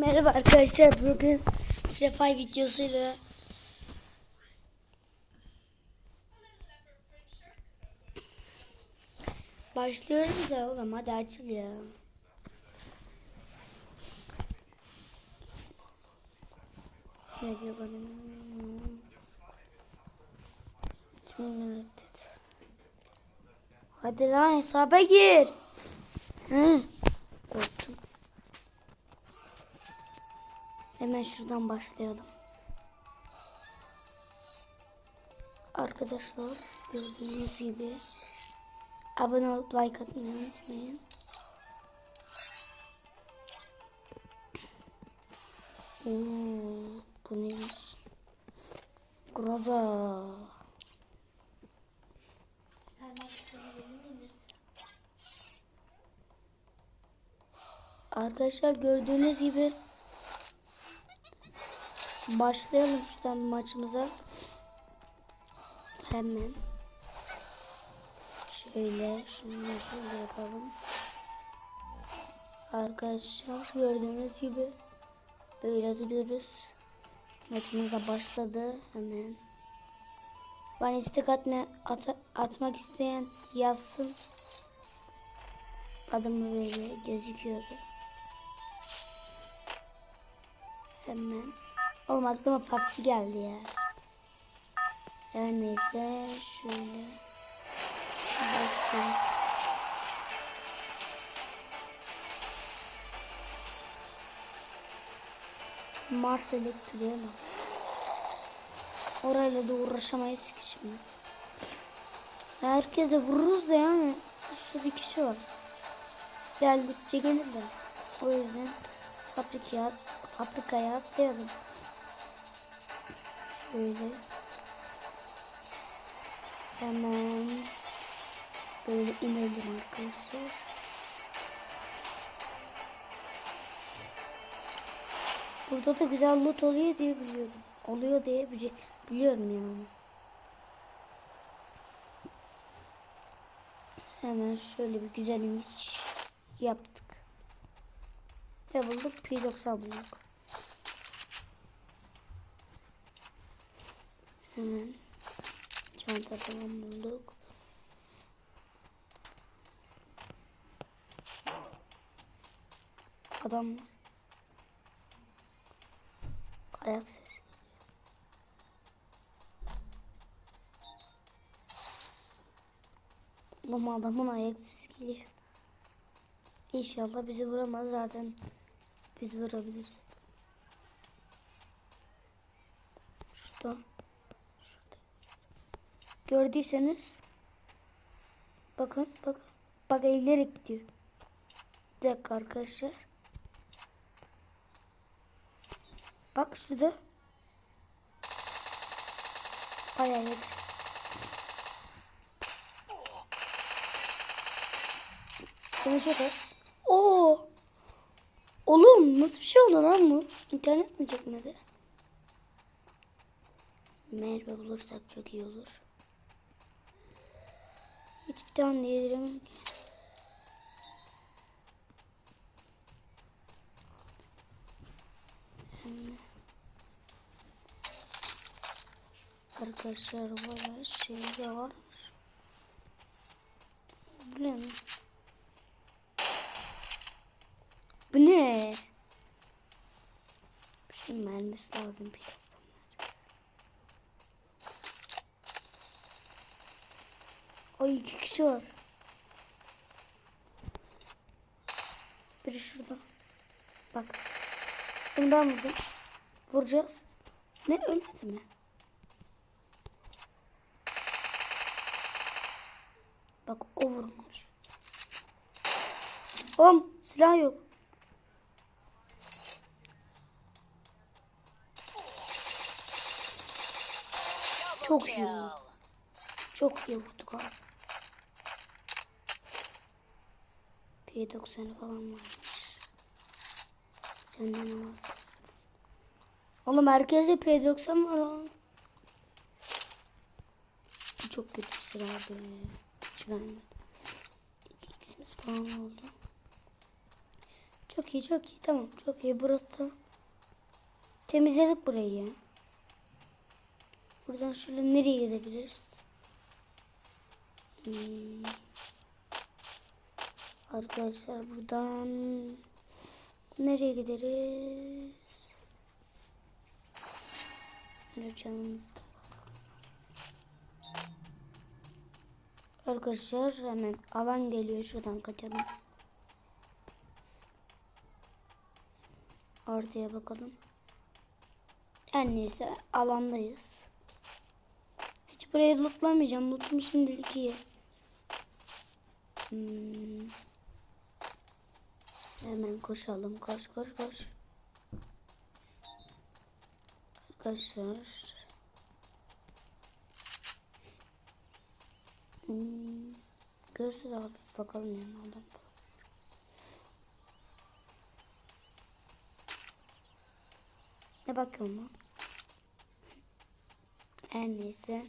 Merhaba arkadaşlar bugün Refay videosuyla Başlıyoruz da oğlum hadi açıl ya. Ne diyor bana? Hadi lan hesaba gir. Hı. Hemen şuradan başlayalım. Arkadaşlar gördüğünüz gibi abone olup like atmayı unutmayın. Oo, bu neymiş? Groza. Arkadaşlar gördüğünüz gibi Başlayalım şuradan maçımıza. Hemen. Şöyle şunu şöyle yapalım. Arkadaşlar gördüğünüz gibi böyle duruyoruz. Maçımız da başladı hemen. Ben istek atma, at, atmak isteyen yazsın. Adım böyle gözüküyordu. Hemen. Oğlum aklıma PUBG geldi ya. Her neyse şöyle. Başlayalım. Mars elektriğe bak. Orayla da uğraşamayız ki şimdi. Herkese vururuz da yani. Şu bir kişi var. Geldikçe gelir de. O yüzden fabrikaya, fabrikaya atlayalım. Şöyle. Hemen böyle inelim arkadaşlar. Burada da güzel loot oluyor diye biliyorum. Oluyor diye bili- biliyorum yani. Hemen şöyle bir güzel iniş yaptık. Ne bulduk? P90 bulduk. Hemen çanta falan bulduk. Adam. Ayak sesi. Oğlum adamın ayak sesi geliyor. İnşallah bizi vuramaz zaten. Biz vurabiliriz. Şurada. Gördüyseniz bakın bakın bak eğilerek gidiyor. Bir dakika arkadaşlar. Bak şurada. Ay ay ay. Konuşa bak. Oo. Oğlum nasıl bir şey oldu lan bu? İnternet mi çekmedi? Merve bulursak çok iyi olur. Hiçbir tane yediremem. Arkadaşlar bayağı şey de varmış. Bu ne? Bu ne? Şey mermisi lazım bir dakika. Ay iki kişi var. Biri şurada. Bak. Bundan vurdum. Vuracağız. Ne ölmedi mi? Bak o vurmuş. Oğlum silah yok. Çok iyi. Çok iyi vurduk abi. P90 falan varmış. Sende ne var? Oğlum herkeste P90 var oğlum. Bu çok kötü bir sıra abi. Hiç beğenmedim. İki x'imiz falan oldu. Çok iyi çok iyi tamam çok iyi burası da temizledik burayı ya. Buradan şöyle nereye gidebiliriz? Hmm. Arkadaşlar buradan nereye gideriz? Şöyle canımızı da basalım. Arkadaşlar hemen alan geliyor şuradan kaçalım. Ortaya bakalım. En neyse alandayız. Hiç burayı lootlamayacağım. Lootum şimdilik iyi. Hmm. Hemen koşalım. Koş koş koş. Arkadaşlar. Hmm. Gözü de hafif bakalım yanlardan falan. Ne bakıyorum lan? Her neyse.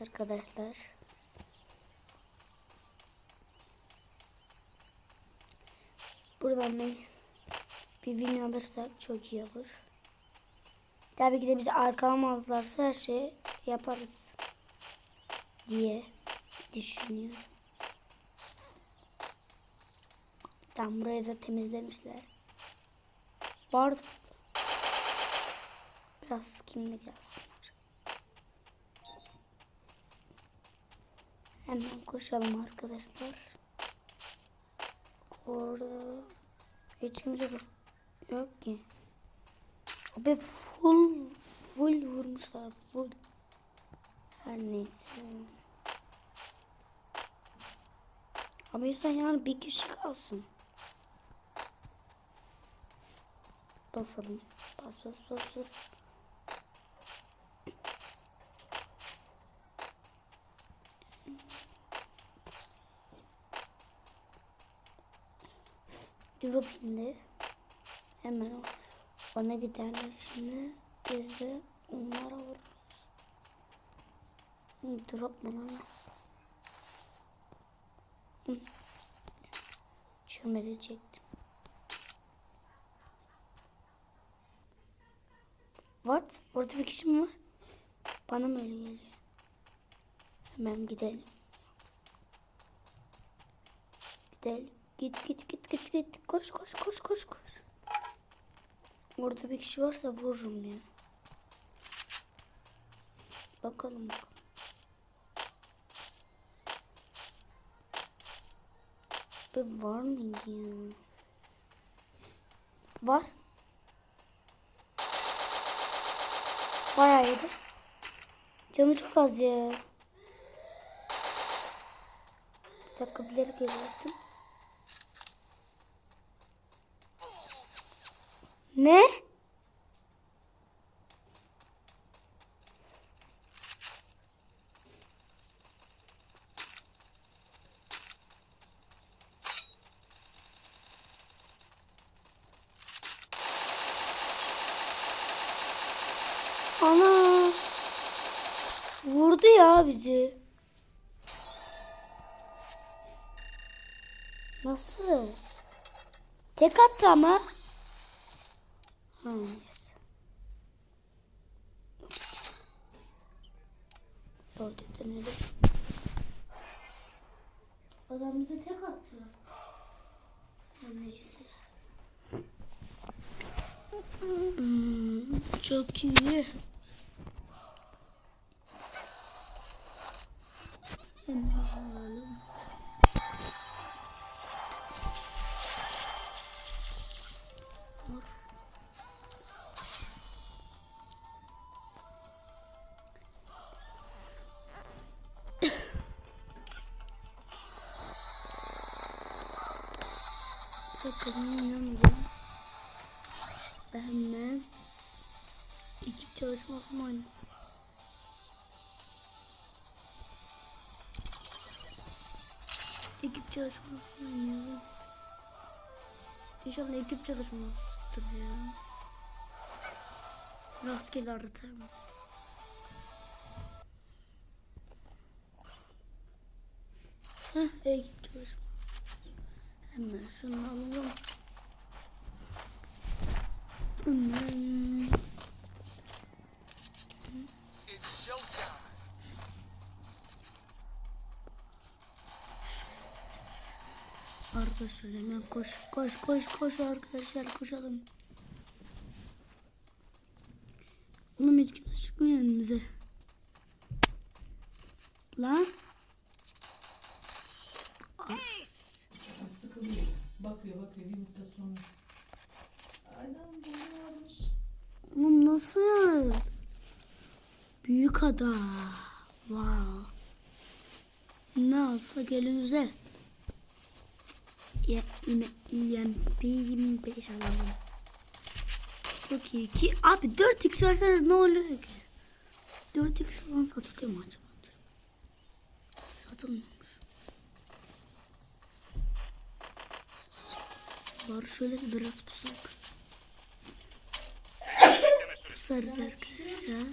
Arkadaşlar. Buradan bir, bir win alırsak çok iyi olur. Tabii ki de bizi arkalamazlarsa her şeyi yaparız diye düşünüyorum. Tam burayı da temizlemişler. Vardı. Biraz kimle gelsinler. Hemen koşalım arkadaşlar. Orada hiç kimse yok- ki. Abi full full vurmuşlar full. Her neyse. Ama insan yani bir kişi kalsın. Basalım. Bas bas bas bas. Drop indi. Hemen ona giderler şimdi. Biz de onlara vururuz. Drop mu lan? Çektim. What? Orada bir kişi mi var? Bana mı öyle geliyor? Hemen gidelim. Gidelim. Git git git git git. Koş koş koş koş koş. Orada bir kişi varsa vururum ya. Bakalım bakalım. Bir var mıydı ya? Var. Bayağı yedi. Canı çok az ya. Bir dakika bilerek öyle Ne? Ana. Vurdu ya bizi. Nasıl? Tek attı ama. Neyse. Orada dönelim. Adam bize tek attı. Neyse. Hmm, çok iyi. Hemen Ben hemen ekip çalışması mı oynasın? Ekip çalışması oynayalım. İnşallah ekip çalışmasıdır ya. Rastgele aratalım. Heh, ekip çalışma. Hemen şunu alalım. Hemen. Arkadaşlar hemen koş koş koş koş arkadaşlar koşalım. Oğlum hiç kimse çıkmıyor önümüze. Lan nasıl? Büyük ada. Wow. Ne alsak elimize. Ya yine EMP 25 alalım. Çok iyi ki abi 4x verseniz ne oluyor ki? 4x falan satılıyor mu acaba? Satılmıyormuş. Var şöyle biraz pusak. Pusarız arkadaşlar.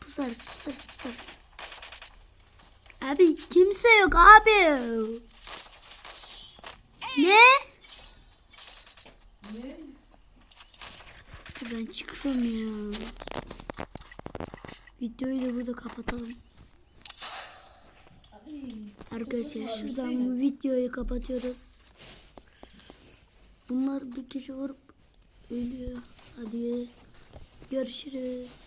Pusarız pusarız pusarız. Abi kimse yok abi. Ne? Ben çıkıyorum ya. Videoyu da burada kapatalım. Arkadaşlar şuradan bu videoyu kapatıyoruz. Bunlar bir kişi vurup ölüyor. Hadi görüşürüz.